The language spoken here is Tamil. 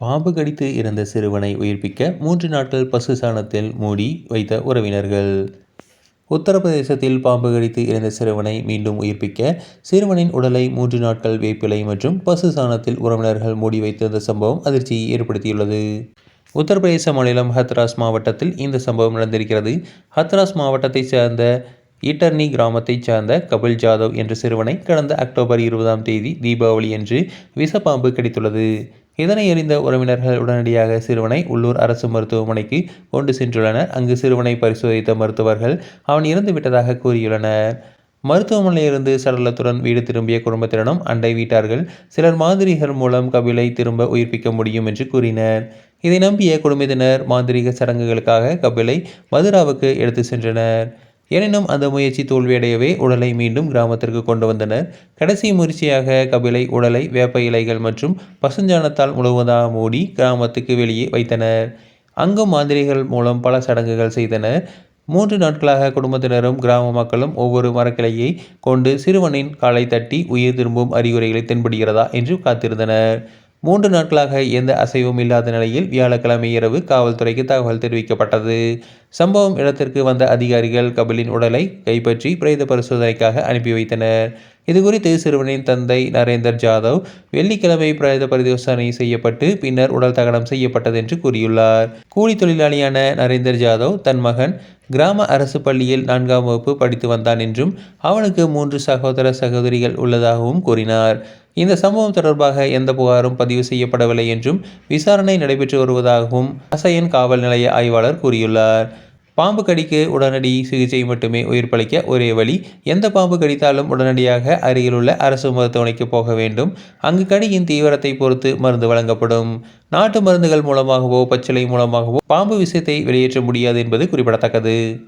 பாம்பு கடித்து இறந்த சிறுவனை உயிர்ப்பிக்க மூன்று நாட்கள் பசு சாணத்தில் மூடி வைத்த உறவினர்கள். உத்தரப்பிரதேசத்தில் பாம்பு கடித்து இறந்த சிறுவனை மீண்டும் உயிர்ப்பிக்க சிறுவனின் உடலை மூன்று நாட்கள் வேப்பிலை மற்றும் பசு சாணத்தில் உறவினர்கள் மூடி வைத்திருந்த சம்பவம் அதிர்ச்சியை ஏற்படுத்தியுள்ளது. உத்தரப்பிரதேச மாநிலம் ஹத்ராஸ் மாவட்டத்தில் இந்த சம்பவம் நடந்திருக்கிறது. ஹத்ராஸ் மாவட்டத்தைச் சேர்ந்த ஈட்டர்னி கிராமத்தைச் சேர்ந்த கபில் ஜாதவ் என்ற சிறுவனை கடந்த அக்டோபர் இருபதாம் தேதி தீபாவளி அன்று விஷப்பாம்பு கடித்துள்ளது. இதனை அறிந்த உறவினர்கள் உடனடியாக சிறுவனை உள்ளூர் அரசு மருத்துவமனைக்கு கொண்டு சென்றுள்ளனர். அங்கு சிறுவனை பரிசோதித்த மருத்துவர்கள் அவன் இறந்து விட்டதாக கூறியுள்ளனர். மருத்துவமனையிலிருந்து சடலத்துடன் வீடு திரும்பிய குடும்பத்தினரும் அண்டை வீட்டார்கள் சிலர் மாதிரிகள் மூலம் கபிலை திரும்ப உயிர்ப்பிக்க முடியும் என்று கூறினர். இதை நம்பிய குடும்பத்தினர் மாந்திரிக சடங்குகளுக்காக கபிலை மதுராவுக்கு எடுத்து சென்றனர். எனினும் அந்த முயற்சி தோல்வியடையவே உடலை மீண்டும் கிராமத்திற்கு கொண்டு வந்தனர். கடைசி முயற்சியாக கபிலை உடலை வேப்ப இலைகள் மற்றும் பசுஞ்சாணத்தால் முழுவதாக மூடி கிராமத்துக்கு வெளியே வைத்தனர். அங்கு மாந்திரிகள் மூலம் பல சடங்குகள் செய்தனர் மூன்று நாட்களாக குடும்பத்தினரும் கிராம மக்களும் ஒவ்வொரு மரக்கிளையை கொண்டு சிறுவனின் காலை தட்டி உயிர் திரும்பும் அறிகுறிகளை தென்படுகிறதா என்று காத்திருந்தனர். மூன்று நாட்களாக எந்த அசைவும் இல்லாத நிலையில் வியாழக்கிழமை இரவு காவல்துறைக்கு தகவல் தெரிவிக்கப்பட்டது. சம்பவம் இடத்திற்கு வந்த அதிகாரிகள் கபிலின் உடலை கைப்பற்றி பிரேத பரிசோதனைக்காக அனுப்பி வைத்தனர். இதுகுறித்து சிறுவனின் தந்தை நரேந்தர் ஜாதவ் வெள்ளிக்கிழமை பிரேத பரிசோதனை செய்யப்பட்டு பின்னர் உடல் தகனம் செய்யப்பட்டது என்று கூறியுள்ளார். கூலி தொழிலாளியான நரேந்தர் ஜாதவ் தன் மகன் கிராம அரசு பள்ளியில் நான்காம் வகுப்பு படித்து வந்தான் என்றும் அவனுக்கு மூன்று சகோதர சகோதரிகள் உள்ளதாகவும் கூறினார். இந்த சம்பவம் தொடர்பாக எந்த புகாரும் பதிவு செய்யப்படவில்லை என்றும் விசாரணை நடைபெற்று வருவதாகவும் அசையன் காவல் நிலைய ஆய்வாளர் கூறியுள்ளார். பாம்பு கடிக்கு உடனடி சிகிச்சை மட்டுமே உயிர் பழிக்க ஒரே வழி எந்த பாம்பு கடித்தாலும் உடனடியாக அருகிலுள்ள அரசு மருத்துவமனைக்கு போக வேண்டும். அங்கு கடியின் தீவிரத்தை பொறுத்து மருந்து வழங்கப்படும். நாட்டு மருந்துகள் மூலமாகவோ பச்சிலை மூலமாகவோ பாம்பு விஷயத்தை வெளியேற்ற முடியாது என்பது குறிப்பிடத்தக்கது.